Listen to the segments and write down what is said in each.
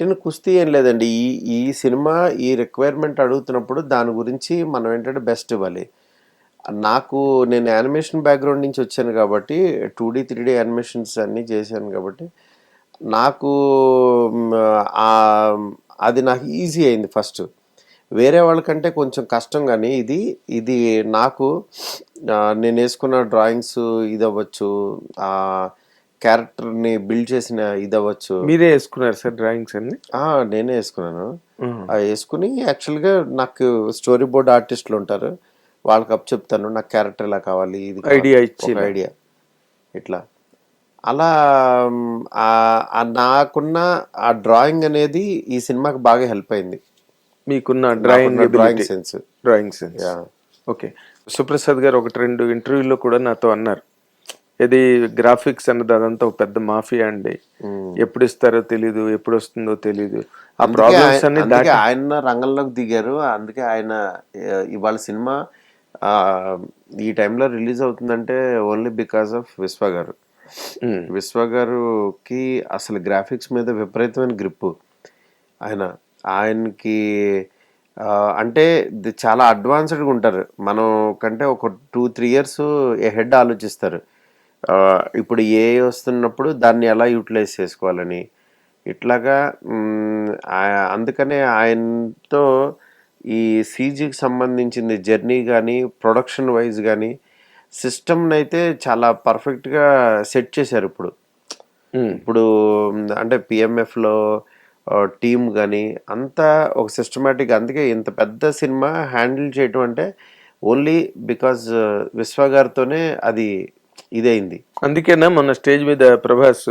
పుట్టిన కుస్తీ ఏం లేదండి. ఈ ఈ సినిమా ఈ రిక్వైర్మెంట్ అడుగుతున్నప్పుడు దాని గురించి మనం ఏంటంటే బెస్ట్ ఇవ్వాలి. నాకు నేను యానిమేషన్ బ్యాక్‌గ్రౌండ్ నుంచి వచ్చాను కాబట్టి 2డీ, 3డీ యానిమేషన్స్ అన్నీ చేశాను కాబట్టి నాకు అది నాకు ఈజీ అయింది ఫస్ట్. వేరే వాళ్ళకంటే కొంచెం కష్టం కానీ ఇది, ఇది నాకు నేను వేసుకున్న డ్రాయింగ్స్ ఇది అవ్వచ్చు క్యారెక్టర్‌ని బిల్డ్ చేసిన ఇదవ్వచ్చు. మీరే యేసుకున్నారా సార్ డ్రాయింగ్స్ అన్నీ? ఆ! నేనే. అవి యేసుకొని యాక్చువల్‌గా నాకు స్టోరీ బోర్డ్ ఆర్టిస్టులుంటారు. వాళ్ళకి అప్పచెప్తాను. నాకు క్యారెక్టర్ ఇలా కావాలి. ఇది. ఐడియా ఇచ్చి. ఐడియా. ఇట్లా. అలా నాకున్న ఆ డ్రాయింగ్ అనేది ఈ సినిమాకి బాగా హెల్ప్ అయింది. మీకున్న drawing drawing. Sense. Drawing sense. Okay. Suprasad గారు ఒకటి 2 ఇంటర్వ్యూలో కూడా నాతో అన్నారు. ఇది గ్రాఫిక్స్ అన్నది అదంతా ఒక పెద్ద మాఫియా అండి. ఎప్పుడు ఇస్తారో తెలీదు. ఎప్పుడు వస్తుందో తెలీదు. ఆ ప్రాబ్లమ్స్ అన్ని దాటి ఆయన రంగంలోకి దిగారు. అందుకే ఆయన ఇవాళ సినిమా ఈ టైంలో రిలీజ్ అవుతుందంటే ఓన్లీ బికాస్ ఆఫ్ విశ్వ గారు. విశ్వ గారుకి అసలు గ్రాఫిక్స్ మీద విపరీతమైన గ్రిప్పు. ఆయన. ఆయనకి అంటే చాలా అడ్వాన్స్‌డ్‌గా ఉంటారు. మనం కంటే ఒక 2, 3 ఇయర్స్ ఎహెడ్ ఆలోచిస్తారు. ఇప్పుడు ఏఐ వస్తున్నప్పుడు దాన్ని ఎలా యుటిలైజ్ చేసుకోవాలని. ఇట్లాగా అందుకనే ఆయనతో ఈ సీజీకి సంబంధించింది జర్నీ గానీ, ప్రొడక్షన్ వైస్ గానీ, సిస్టమ్‌నైతే చాలా పర్ఫెక్ట్‌గా సెట్ చేశారిప్పుడు. హ్మ్. ఇప్పుడు అంటే పీఎంఎఫ్‌లో టీమ్ గానీ అంతా ఒక సిస్టమాటిక్ అందుకే ఇంత పెద్ద సినిమా హ్యాండిల్ చేయటం అంటే ఓన్లీ బికాజ్ విశ్వ గారితోనే అది ఇదయింది. అందుకేనా మొన్న స్టేజ్ మీద ప్రభాస్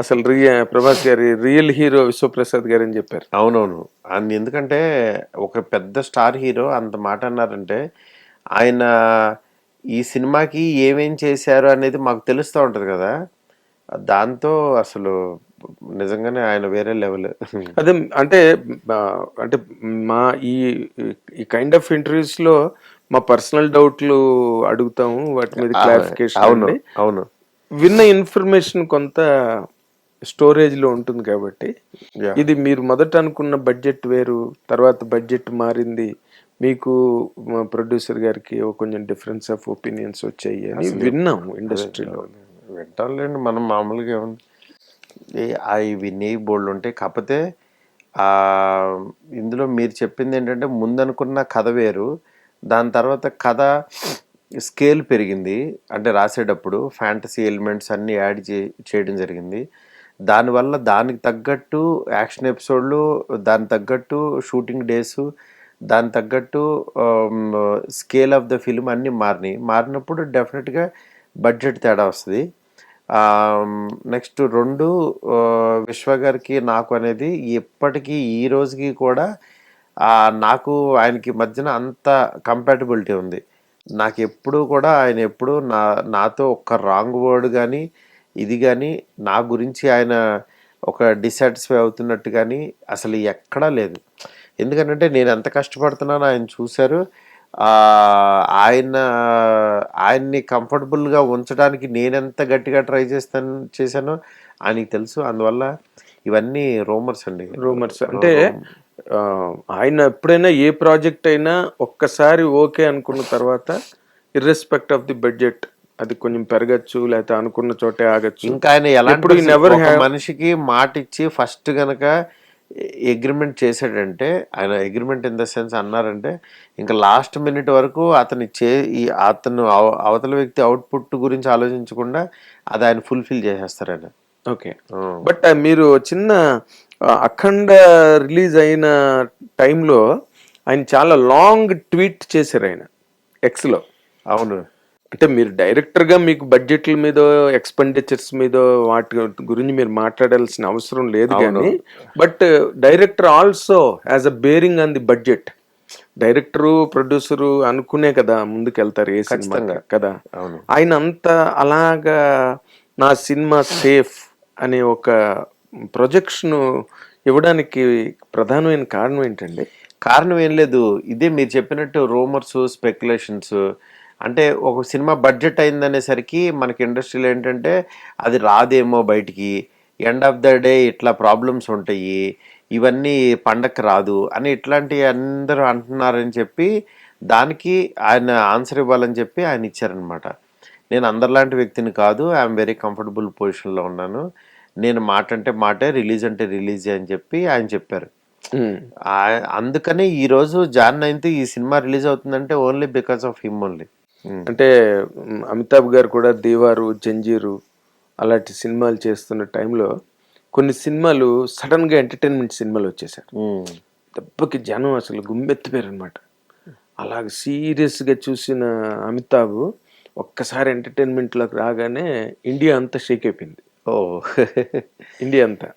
అసలు రియ ప్రభాస్ గారి రియల్ హీరో విశ్వప్రసాద్ గారు అని చెప్పారు. అవునవును. అండ్ ఎందుకంటే ఒక పెద్ద స్టార్ హీరో అంత మాట అన్నారంటే ఆయన ఈ సినిమాకి ఏమేం చేశారు అనేది మాకు తెలుస్తా ఉంటది కదా! దాంతో అసలు నిజంగానే ఆయన వేరే లెవెల్. అదే అంటే అంటే మా ఈ ఈ కైండ్ ఆఫ్ ఇంటర్వ్యూస్‌లో మా పర్సనల్ డౌట్‌లు అడుగుతాము. వాటి మీద! క్లారిఫికేషన్ అవును. అవును. విన్న ఇన్ఫర్మేషన్ కొంత స్టోరేజ్‌లో ఉంటుంది కాబట్టి! ఇది మీరు మొదట అనుకున్న బడ్జెట్ వేరు, తర్వాత బడ్జెట్ మారింది. మీకు మా ప్రొడ్యూసర్ గారికి కొంచెం డిఫరెన్స్ ఆఫ్ ఒపీనియన్స్ వచ్చాయి అని అదే ఇండస్ట్రీలో. వింటాంలేండి మనం మామూలుగా అయి వినేవి బోలెడుంటాయి. కాపోతే ఆహ్, ఇందులో మీరు చెప్పిందేంటంటే ముందనుకున్న కథ వేరు. దాని తర్వాత కథ స్కేల్ పెరిగింది. అంటే రాసేటప్పుడు ఫ్యాంటసీ ఎలిమెంట్స్ అన్నీ యాడ్ చే చేయడం జరిగింది. దానివల్ల దానికి తగ్గట్టు యాక్షన్ ఎపిసోడ్‌లు, దానికి తగ్గట్టు షూటింగ్ డేసు, దానికి తగ్గట్టు స్కేల్ ఆఫ్ ద ఫిల్మ్ అన్నీ మారినాయి మారినప్పుడు డెఫినెట్గా బడ్జెట్ తేడా వస్తుంది నెక్స్ట్ రెండు విశ్వ గారికి నాకు అనేది ఇప్పటికీ ఈ రోజుకి కూడా నాకు ఆయనకి మధ్యన అంత కంపాటిబిలిటీ ఉంది. నాకెప్పుడూ కూడా ఆయన ఎప్పుడూ నా నాతో ఒక్క రాంగ్ వర్డ్ గానీ, ఇది గానీ, నా గురించి ఆయన ఒక డిస్సాటిస్ఫై అవుతున్నట్టు గానీ అసలు ఎక్కడా లేదు. ఎందుకనంటే నేను ఎంత కష్టపడుతున్నానో ఆయన. ఆహ్, ఆయన ఆయన్ని కంఫర్టబుల్‌గా ఉంచడానికి నేనెంత గట్టిగా ట్రై చేస్తాను చేశానో ఆయనకి తెలుసు. అందువల్ల ఇవన్నీ రూమర్స్ అండి. రూమర్స్ అంటే ఆయన ఎప్పుడైనా ఏ ప్రాజెక్ట్ అయినా ఒక్కసారి ఓకే అనుకున్న తర్వాత ఇర్రెస్పెక్ట్ ఆఫ్ ది బడ్జెట్ అది కొంచెం పెరగచ్చు లేకపోతే అనుకున్న చోటే ఆగచ్చు. ఇంకా ఆయన ఎలాంటి నెవర్ మనిషికి మాటిచ్చి ఫస్ట్ గనక అగ్రీమెంట్ చేసాడంటే ఆయన అగ్రీమెంట్ ఇన్ ద సెన్స్ అన్నారంటే ఇంకా లాస్ట్ మినిట్ వరకు అతని చే ఈ అతను అవ అవతల వ్యక్తి అవుట్‌పుట్ గురించి ఆలోచించకుండా అది ఆయన ఫుల్‌ఫిల్ చేసేస్తారాయన. ఓకే. హ్మ్. బట్ మీరు చిన్న 'అఖండ' రిలీజ్ అయిన టైంలో ఆయన చాలా లాంగ్ ట్వీట్ చేశారాయన ఎక్స్‌లో. అవును. అంటే మీరు డైరెక్టర్‌గా మీకు బడ్జెట్‌ల మీదో, ఎక్స్‌పెండిచర్స్ మీదో వాటి గురించి మీరు మాట్లాడాల్సిన అవసరం లేదు. గానీ, but director also has a bearing on the budget. Director, producer అనుకునే కదా ముందుకెళ్తారు ఏ ఖచ్చితంగా. కదా! అవును. ఆయన అంత అలాగా నా సినిమా సేఫ్ అనే ఒక ప్రొజెక్షన్ ఇవ్వడానికి ప్రధానమైన కారణం ఏంటండి? కారణం ఏం లేదు. ఇదే మీరు చెప్పినట్టు రూమర్స్, స్పెక్యులేషన్స్ అంటే ఒక సినిమా బడ్జెట్ అయిందనేసరికి మనకి ఇండస్ట్రీలో ఏంటంటే అది రాదేమో బయటికి. ఎండ్ ఆఫ్ ద డే ఇట్లా ప్రాబ్లమ్స్ ఉంటాయి. ఇవన్నీ పండక్కి రాదు అని ఇట్లాంటి అందరూ అంటున్నారని చెప్పి దానికి ఆయన ఆన్సర్ ఇవ్వాలని చెప్పి ఆయన ఇచ్చారనమాట నేను అందరిలాంటి వ్యక్తిని కాదు ఐఎమ్ వెరీ కంఫర్టబుల్ పొజిషన్లో ఉన్నాను నేను మాట అంటే మాటే రిలీజ్ అంటే రిలీజ్ అని చెప్పి ఆయన చెప్పారు. అందుకని ఈ రోజు జాన్ నైన్త్ ఈ సినిమా రిలీజ్ అవుతుందంటే only because of him only. అంటే అమితాబ్ గారు కూడా దేవారు జంజీరు అలాంటి సినిమాలు చేస్తున్న టైంలో కొన్ని సినిమాలు సడన్గా ఎంటర్టైన్మెంట్ సినిమాలు వచ్చేసారు దెబ్బకి జనం అసలు గుమ్మెత్తిపోయారు అనమాట అలాగ సీరియస్గా చూసిన అమితాబ్ ఒక్కసారి entertainment లోకి రాగానే ఇండియా అంతా షేక్ అయిపోయింది. ఓ ఇండియా అంతా.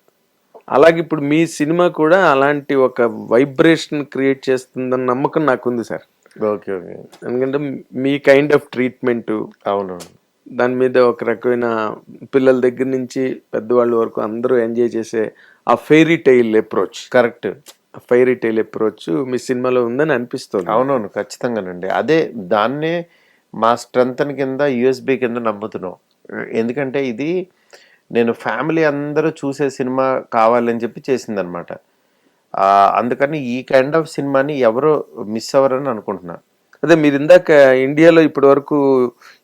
అలాగే ఇప్పుడు మీ సినిమా కూడా అలాంటి ఒక వైబ్రేషన్ క్రియేట్ చేస్తుందన్న నమ్మకం నాకుంది సార్. Okay okay. ఎందుకంటే మీ కైండ్ ఆఫ్ ట్రీట్మెంట్ అవును దాని మీద ఒక రకమైన పిల్లల దగ్గర నుంచి పెద్దవాళ్ళ వరకు అందరూ ఎంజాయ్ చేసే ఆ ఫెయిరీ టైల్ అప్రోచ్ కరెక్ట్ ఆ ఫెయిరీ టైల్ అప్రోచ్ మీ సినిమాలో ఉందని అనిపిస్తుంది. అవునవును ఖచ్చితంగానండి. అదే దాన్నే మా స్ట్రెంత్ కింద యూఎస్బి కింద నమ్ముతున్నాం. ఎందుకంటే ఇది నేను ఫ్యామిలీ అందరూ చూసే సినిమా కావాలని చెప్పి చేసిందనమాట అందుకని ఈ కైండ్ ఆఫ్ సినిమాని ఎవరు మిస్ అవ్వరని అనుకుంటున్నా. అదే మీరు ఇందాక ఇండియాలో ఇప్పటి వరకు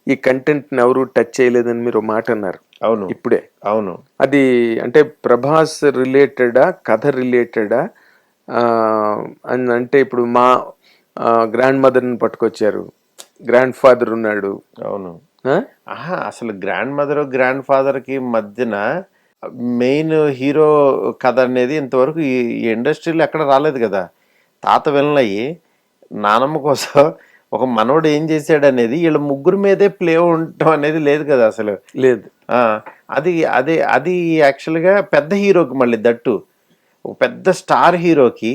ఈ కంటెంట్ ఎవరు టచ్ చేయలేదని మీరు మాట అన్నారు. అవును. ఇప్పుడే. అవును. అది అంటే ప్రభాస్ రిలేటెడా కథ రిలేటెడా అని అంటే ఇప్పుడు మా గ్రాండ్ మదర్ని పట్టుకొచ్చారు. గ్రాండ్ ఫాదర్ ఉన్నాడు. అవును? ఆహా అసలు గ్రాండ్ మదర్ గ్రాండ్ ఫాదర్కి మధ్యన మెయిన్ హీరో కథ అనేది ఇంతవరకు ఈ ఇండస్ట్రీలో ఎక్కడ రాలేదు కదా. తాత విలనయ్యి నానమ్మ కోసం ఒక మనవడు ఏం చేశాడు అనేది వీళ్ళ ముగ్గురు మీదే ప్లే ఉండటం అనేది లేదు కదా అసలు. లేదు. అది అదే అది యాక్చువల్గా పెద్ద హీరోకి మళ్ళీ దట్టు. ఒక పెద్ద స్టార్ హీరోకి